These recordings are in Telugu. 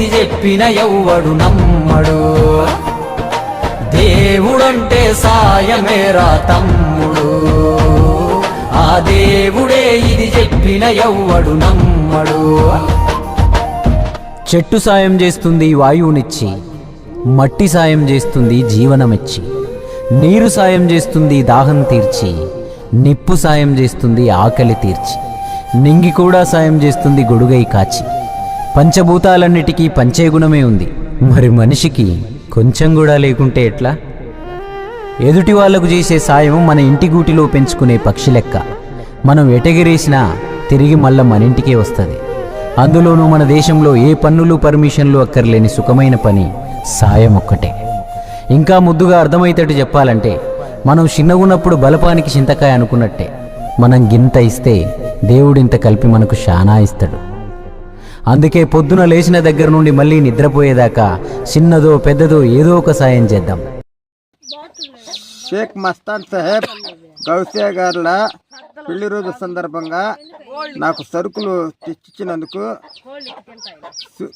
ఏది చెప్పిన ఎవ్వడు నమ్మడు. దేవుడంటే సాయమేరా తమ్ముడు. ఆ దేవుడే ఇది చెప్పిన ఎవ్వడు నమ్మడు. చెట్టు సాయం చేస్తుంది వాయువునిచ్చి మట్టి సాయం చేస్తుంది జీవనమిచ్చి నీరు సాయం చేస్తుంది దాహం తీర్చి నిప్పు సాయం చేస్తుంది ఆకలి తీర్చి నింగి కూడా సాయం చేస్తుంది గొడుగై కాచి. పంచభూతాలన్నిటికీ పంచే గుణమే ఉంది. మరి మనిషికి కొంచెం కూడా లేకుంటే ఎట్లా? ఎదుటి వాళ్ళకు చేసే సాయం మన ఇంటి గూటిలో పెంచుకునే పక్షి లెక్క. మనం ఎటగిరేసినా తిరిగి మళ్ళా మన ఇంటికే వస్తుంది. అందులోనూ మన దేశంలో ఏ పన్నులు పర్మిషన్లు అక్కర్లేని సుఖమైన పని సాయం ఒక్కటే. ఇంకా ముద్దుగా అర్థమయ్యేటట్టు చెప్పాలంటే మనం చిన్నగున్నప్పుడు బలపానికి చింతకాయ అనుకున్నట్టే. మనం గింత ఇస్తే దేవుడింత కలిపి మనకు శానా ఇస్తాడు. అందుకే పొద్దున లేచిన దగ్గర నుండి మళ్ళీ నిద్రపోయేదాకా చిన్నదో పెద్దదో ఏదో ఒక సాయం చేద్దాం. షేక్ మస్తాన్ సాహెబ్ గౌసే గారుల పెళ్ళి రోజు సందర్భంగా నాకు సరుకులు తెచ్చిచ్చినందుకు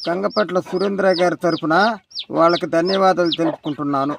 కంగపట్ల సురేంద్ర గారి తరఫున వాళ్ళకి ధన్యవాదాలు తెలుపుకుంటున్నాను.